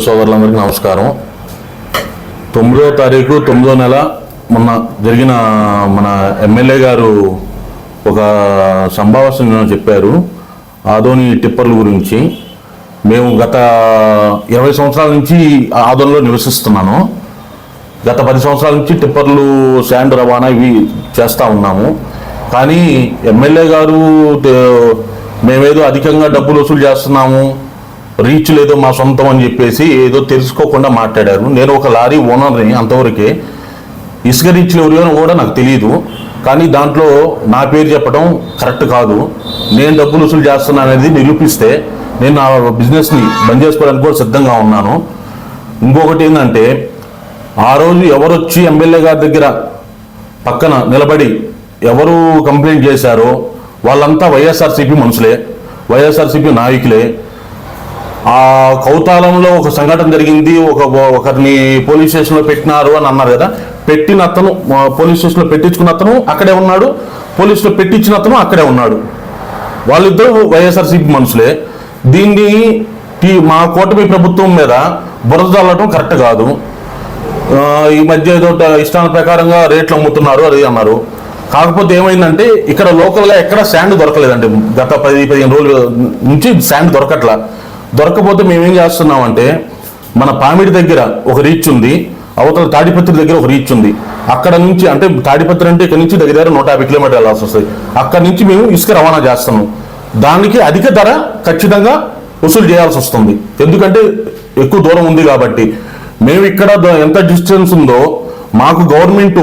సోదర సోదరులందరికీ నమస్కారం. తొమ్మిదో తారీఖు తొమ్మిదో నెల మొన్న జరిగిన మన ఎమ్మెల్యే గారు ఒక సంభాషణ చెప్పారు ఆదోని టిప్పర్ల గురించి. మేము గత ఇరవై సంవత్సరాల నుంచి ఆదోనిలో నివసిస్తున్నాను. గత పది సంవత్సరాల నుంచి టిప్పర్లు శాండ్ రవాణా ఇవి చేస్తూ ఉన్నాము. కానీ ఎమ్మెల్యే గారు మేమేదో అధికంగా డబ్బులు వసూలు చేస్తున్నాము. రీచ్ లేదో మా సొంతం అని చెప్పేసి ఏదో తెలుసుకోకుండా మాట్లాడారు. నేను ఒక లారీ ఓనర్ని అంతవరకే ఇసుక రీచ్లు ఎవరినో కూడా నాకు తెలియదు కానీ దాంట్లో నా పేరు చెప్పడం కరెక్ట్ కాదు. నేను డబ్బులు వసూలు చేస్తున్నా అనేది నిరూపిస్తే నేను నా బిజినెస్ని బంద్ చేసుకోవడానికి కూడా సిద్ధంగా ఉన్నాను. ఇంకొకటి ఏంటంటే ఆ రోజు ఎవరు వచ్చి ఎమ్మెల్యే గారి దగ్గర పక్కన నిలబడి ఎవరు కంప్లైంట్ చేశారో వాళ్ళంతా వైఎస్ఆర్సీపీ మనుషులే. వైఎస్ఆర్సీపీ నాయకులే. ఆ కౌతాలంలో ఒక సంఘటన జరిగింది. ఒక ఒకరిని పోలీస్ స్టేషన్లో పెట్టినారు అని అన్నారు కదా. పెట్టిన అతను పోలీస్ స్టేషన్లో పెట్టించుకున్న అతను అక్కడే ఉన్నాడు. పోలీసులో పెట్టించిన అతను అక్కడే ఉన్నాడు. వాళ్ళిద్దరూ వైఎస్ఆర్సీపీ మనుషులే. దీన్ని టీ- మా కూటమి ప్రభుత్వం మీద బురద చల్లటం కరెక్ట్ కాదు. ఈ మధ్య ఏదో ఇష్టాల ప్రకారంగా రేట్లు అమ్ముతున్నారు అది అన్నారు. కాకపోతే ఏమైందంటే ఇక్కడ లోకల్గా ఎక్కడ శాండ్ దొరకలేదండి. గత పది పదిహేను రోజుల నుంచి శాండ్ దొరకట్లా. దొరకపోతే మేమేం చేస్తున్నామంటే మన పామిడి దగ్గర ఒక రీచ్ ఉంది అవతల తాడిపత్రి దగ్గర ఒక రీచ్ ఉంది. అక్కడ నుంచి అంటే తాడిపత్రి అంటే ఇక్కడ నుంచి దగ్గర దగ్గర నూట యాభై కిలోమీటర్లు వెళ్ళాల్సి వస్తుంది. అక్కడ నుంచి మేము ఇసుక రవాణా చేస్తాము దానికి అధిక ధర ఖచ్చితంగా వసూలు చేయాల్సి వస్తుంది. ఎందుకంటే ఎక్కువ దూరం ఉంది కాబట్టి. మేము ఇక్కడ ఎంత డిస్టెన్స్ ఉందో మాకు గవర్నమెంట్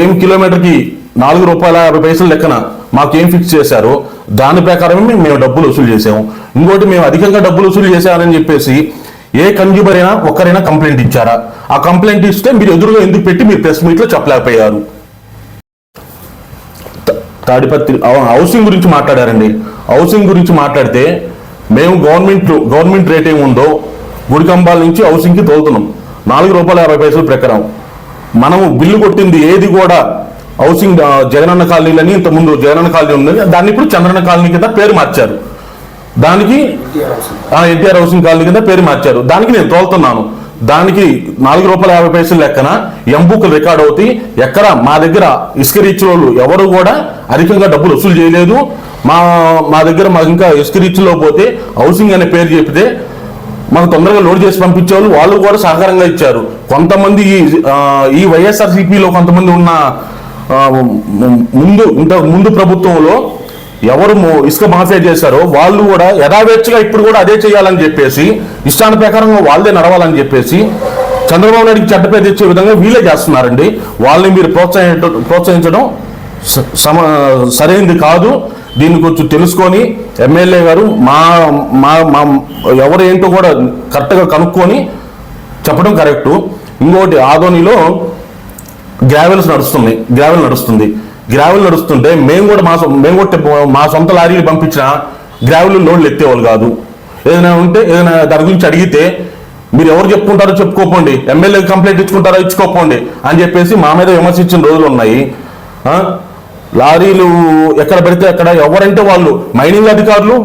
ఏం కిలోమీటర్కి నాలుగు రూపాయల యాభై పైసలు లెక్కన మాకు ఏం ఫిక్స్ చేశారో దాని ప్రకారమే మేము- మేము డబ్బులు వసూలు చేసాము. ఇంకోటి మేము అధికంగా డబ్బులు వసూలు చేశామని చెప్పేసి ఏ కన్జ్యూమర్ అయినా ఒక్కరైనా కంప్లైంట్ ఇచ్చారా? ఆ కంప్లైంట్ ఇస్తే మీరు ఎదురుగా ఎందుకు పెట్టి మీరు ప్రెస్ మీట్లో చెప్పలేకపోయారు? తాడిపత్రి హౌసింగ్ గురించి మాట్లాడారండి. హౌసింగ్ గురించి మాట్లాడితే మేము గవర్నమెంట్ గవర్నమెంట్ రేట్ ఏముందో గుడికంబాల నుంచి హౌసింగ్కి తోలుతున్నాం. నాలుగు రూపాయల యాభై పైసలు ప్రకారం. మనము బిల్లు కొట్టింది ఏది కూడా హౌసింగ్ జగనన్న కాలనీలని ఇంతకుముందు జగనన్న కాలనీ ఉంది దాన్ని ఇప్పుడు చంద్రన్న కాలనీ కింద పేరు మార్చారు. దానికి ఎన్టీఆర్ హౌసింగ్. కాలనీ కింద పేరు మార్చారు. దానికి నేను తోలుతున్నాను. దానికి నాలుగు రూపాయల యాభై పైసలు లెక్కన ఎంబుక్లు రికార్డ్ అవుతాయి. ఎక్కడ మా దగ్గర ఇసుక రీచ్ వాళ్ళు ఎవరు కూడా అధికంగా డబ్బులు వసూలు చేయలేదు. మా మా దగ్గర మాకు ఇంకా ఇసుక రీచ్లో పోతే హౌసింగ్ అనే పేరు చెప్తే మాకు తొందరగా లోడ్ చేసి పంపించేవాళ్ళు. వాళ్ళు కూడా సహకారంగా ఇచ్చారు. కొంతమంది ఈ, వైఎస్ఆర్సీపీలో కొంతమంది ఉన్న ముందు ఇంతకు ముందు ప్రభుత్వంలో ఎవరు ఇసుక మాఫియా చేశారో వాళ్ళు కూడా యథావేచ్ఛగా ఇప్పుడు కూడా అదే చేయాలని చెప్పేసి ఇష్టాన ప్రకారంగా వాళ్ళదే నడవాలని చెప్పేసి చంద్రబాబు నాయుడికి చెడ్డ పేరు తెచ్చే విధంగా వీళ్ళే చేస్తున్నారండి. వాళ్ళని మీరు ప్రోత్సహించడం ప్రోత్సహించడం స- సమ సరైనది కాదు. దీన్ని కొంచెం తెలుసుకొని ఎమ్మెల్యే గారు మా మా మా ఎవరు ఏంటో కూడా కరెక్ట్గా కనుక్కొని చెప్పడం కరెక్టు. ఇంకోటి ఆదోనిలో గ్రావెల్స్ నడుస్తున్నాయి గ్రావెల్ నడుస్తుంది. గ్రావెల్ నడుస్తుంటే మేము కూడా మా మేము కూడా మా సొంత లారీలు పంపించిన గ్రావెల్ లోడ్లు ఎత్తేవాళ్ళు కాదు. ఏదైనా ఉంటే ఏదైనా దాని గురించి అడిగితే మీరు ఎవరు చెప్పుకుంటారో చెప్పుకోకండి ఎమ్మెల్యే కంప్లైంట్ ఇచ్చుకుంటారో ఇచ్చుకోకండి అని చెప్పేసి మా మీద విమర్శించిన రోజులు ఉన్నాయి. లారీలు ఎక్కడ పెడితే అక్కడ ఎవరంటే వాళ్ళు? మైనింగ్ అధికారులు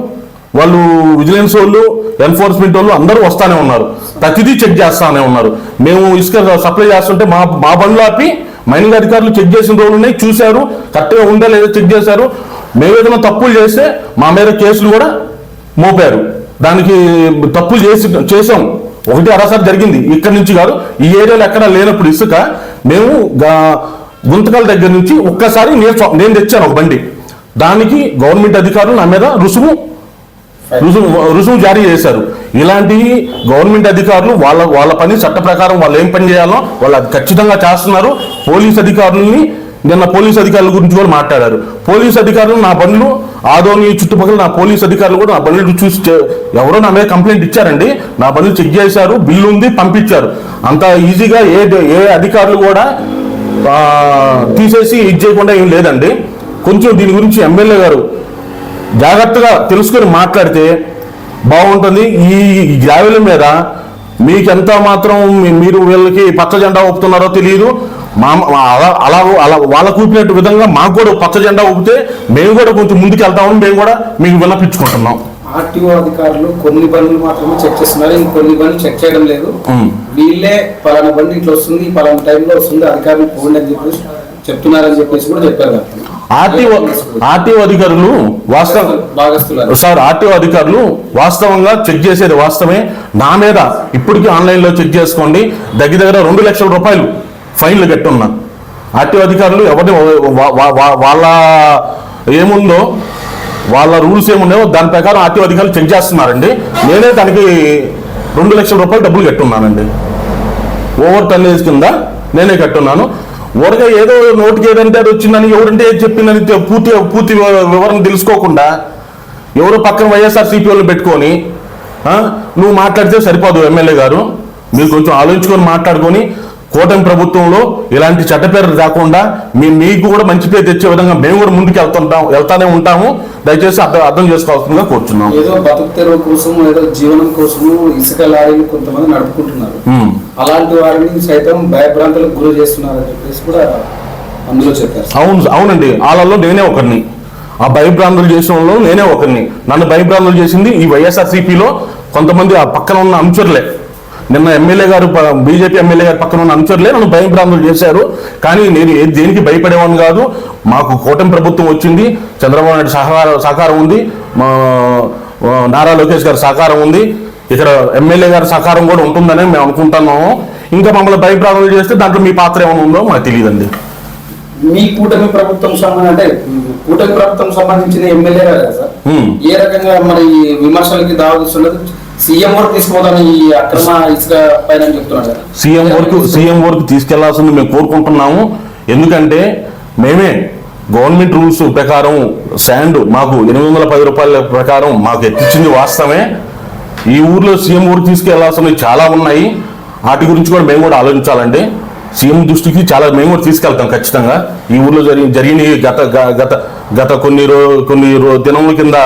వాళ్ళు విజిలెన్స్ వాళ్ళు ఎన్ఫోర్స్మెంట్ వాళ్ళు అందరూ వస్తానే ఉన్నారు. ప్రతిదీ చెక్ చేస్తానే ఉన్నారు. మేము ఇసుక సప్లై చేస్తుంటే మా మా బండ్లు ఆపి మైనింగ్ అధికారులు చెక్ చేసిన రోజులు ఉన్నాయి చూశారు. కరెక్ట్గా ఉందా లేదా చెక్ చేశారు. మేము ఏదైనా తప్పులు చేస్తే మా మీద కేసులు కూడా మోపారు. దానికి తప్పులు చేసి చేసాం ఒకటి అరసారి జరిగింది. ఇక్కడి నుంచి కాదు ఈ ఏరియాలో ఎక్కడ లేనప్పుడు ఇసుక మేము గుంతకాల దగ్గర నుంచి ఒక్కసారి నేను నేను తెచ్చాను ఒక బండి. దానికి గవర్నమెంట్ అధికారులు నా మీద రుసుము రుసుము రుసుము జారీ చేశారు. ఇలాంటి గవర్నమెంట్ అధికారులు వాళ్ళ వాళ్ళ పని చట్ట ప్రకారం వాళ్ళు ఏం పని చేయాలో వాళ్ళు అది ఖచ్చితంగా చేస్తున్నారు. పోలీస్ అధికారులని నిన్న పోలీస్ అధికారుల గురించి కూడా మాట్లాడారు. పోలీస్ అధికారులు నా బండ్లు ఆదోని చుట్టుపక్కల నా పోలీస్ అధికారులు కూడా నా బండ్లు చూసి ఎవరో నా మీద కంప్లైంట్ ఇచ్చారండి. నా బండ్లు చెక్ చేశారు బిల్లు ఉంది పంపించారు. అంత ఈజీగా ఏ ఏ అధికారులు కూడా తీసేసి ఇది చేయకుండా ఏం లేదండి. కొంచెం దీని గురించి ఎమ్మెల్యే గారు జాగ్రత్తగా తెలుసుకొని మాట్లాడితే బాగుంటుంది. ఈ గ్రావెల మీద మీకెంత మాత్రం మీరు వీళ్ళకి పచ్చ జెండా ఊపుతున్నారో తెలియదు మా అలా అలా అలా వాళ్ళకు ఊపినట్టు విధంగా మాకు కూడా పచ్చ జెండా ఊపితే మేము కూడా కొంచెం ముందుకు వెళ్తామని మేము కూడా మీకు విన్నపించుకుంటున్నాం. ఆర్టీఓ అధికారులు కొన్ని బండ్లు మాత్రమే చెక్ చేస్తున్నారు. ఇంకొన్ని బండ్లు చెక్ చేయడం లేదు. వీళ్ళే పలానా బండి ఇట్లా వస్తుంది పలానా టైంలో వస్తుంది అధికారులు పోండి అని చెప్పేసి చెప్తున్నారని చెప్పేసి కూడా చెప్పారు. ఆర్టీఓ ఆర్టీఓ అధికారులు వాస్తవం సార్ ఆర్టీఓ అధికారులు వాస్తవంగా చెక్ చేసేది వాస్తవమే. నా మీద ఇప్పటికీ ఆన్లైన్లో చెక్ చేసుకోండి. దగ్గర దగ్గర రెండు లక్షల రూపాయలు ఫైన్లు కట్టున్నా ఆర్టీఓ అధికారులు ఎవరిని వాళ్ళ ఏముందో వాళ్ళ రూల్స్ ఏమున్నాయో దాని ప్రకారం ఆర్టీఓ అధికారులు చెక్ చేస్తున్నారండి. నేనే దానికి రెండు లక్షల రూపాయలు డబ్బులు కట్టున్నానండి. ఓవర్ టన్నేజ్ కింద నేనే కట్టున్నాను. ఊరగా ఏదో నోటికి ఏదంటే అది వచ్చిందని ఎవరంటే చెప్పిందని పూర్తి పూర్తి వివరణ తెలుసుకోకుండా ఎవరో పక్కన వైఎస్ఆర్ సిపి వాళ్ళు పెట్టుకొని నువ్వు మాట్లాడితే సరిపోదు ఎమ్మెల్యే గారు. మీరు కొంచెం ఆలోచించుకొని మాట్లాడుకొని కూటమి ప్రభుత్వంలో ఇలాంటి చెడ్డపేరు రాకుండా మీ మీకు కూడా మంచి పేరు తెచ్చే విధంగా మేము కూడా ముందుకు వెళ్తుంటాం వెళ్తానే ఉంటాము. దయచేసి అర్థం అర్థం చేసుకోవాల్సిందిగా కోరుచున్నాం. ఏదో బతుకు తెరువు కోసం ఏదో జీవనం కోసము ఇసుక లారీలు కొంతమంది నడుపుకుంటున్నారు. అలాంటి వారిని సైతం భయభ్రాంతులకు గురి చేస్తున్నారని చెప్పేసి కూడా అందులో చెప్పారు. అవును అవునండి. వాళ్ళలో నేనే ఒకరిని. ఆ భయభ్రాంతులు చేసిన వాళ్ళు నేనే ఒకరిని. నన్ను భయభ్రాంతులు చేసింది ఈ వైఎస్ఆర్సీపీలో కొంతమంది ఆ పక్కన ఉన్న అనుచరులే. నిన్న ఎమ్మెల్యే గారు బీజేపీ ఎమ్మెల్యే గారు పక్కన ఉన్న అనుచరులే నన్ను భయభ్రాంతులు చేశారు. కానీ నేను దేనికి భయపడేవాడిని కాదు. మాకు కూటమి ప్రభుత్వం వచ్చింది. చంద్రబాబు నాయుడు సహకారం సహకారం ఉంది. మా నారా లోకేష్ గారి సహకారం ఉంది. ఇక్కడ ఎమ్మెల్యే గారి సహకారం కూడా ఉంటుందని మేము అనుకుంటున్నాము. ఇంకా మమ్మల్ని భయభ్రాంతులు చేస్తే దాంట్లో మీ పాత్ర ఏమైనా ఉందో మాకు తెలియదండి. మీ కూటమి ప్రభుత్వం సంబంధం అంటే కూటమి ప్రభుత్వం సంబంధించిన ఎమ్మెల్యే కదా సార్. ఏ రకంగా మరి విమర్శలకి దావతిస్తున్నది సీఎం వరకు ఈ అక్రమ ఇసుక పైన చెప్తున్నాడు సీఎం వరకు సీఎం వరకు తీసుకెళ్ళాల్సింది మేము కోరుకుంటున్నాము. ఎందుకంటే మేమే గవర్నమెంట్ రూల్స్ ప్రకారం శాండ్ మాకు ఎనిమిది వందల పది రూపాయల ప్రకారం మాకు ఎత్తిచ్చింది వాస్తవమే. ఈ ఊర్లో సీఎం వరకు తీసుకెళ్ళాల్సినవి చాలా ఉన్నాయి. వాటి గురించి కూడా మేము కూడా ఆలోచించాలండి. సీఎం దృష్టికి చాలా మేము కూడా తీసుకెళ్తాం ఖచ్చితంగా. ఈ ఊర్లో జరిగి జరిగిన గత గ- గత గత కొన్ని రో కొన్ని రో దినముల కింద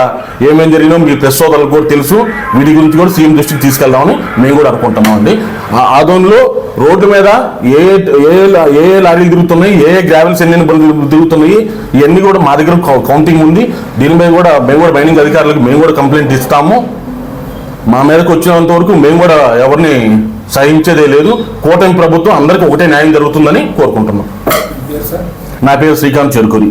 ఏమేం జరిగినో మీ ప్రెస్ సోదరులకు కూడా తెలుసు. వీటి గురించి కూడా సీఎం దృష్టికి తీసుకెళ్దామని మేము కూడా అనుకుంటున్నాం అండి. ఆ ఆదోన్లో రోడ్డు మీద ఏ ఏ ఏ లారీలు తిరుగుతున్నాయి ఏ గ్రావెల్స్ ఎన్ని తిరుగుతున్నాయి ఇవన్నీ కూడా మా దగ్గర కౌంటింగ్ ఉంది. దీనిపై కూడా మేము కూడా మైనింగ్ అధికారులకు మేము కూడా కంప్లైంట్ ఇస్తాము. మా మీదకి వచ్చినంత వరకు మేము కూడా ఎవరిని సహించేదే లేదు. కూటమి ప్రభుత్వం అందరికీ ఒకటే న్యాయం జరుగుతుందని కోరుకుంటున్నాం. నా పేరు శ్రీకాంత్ చెరుకురి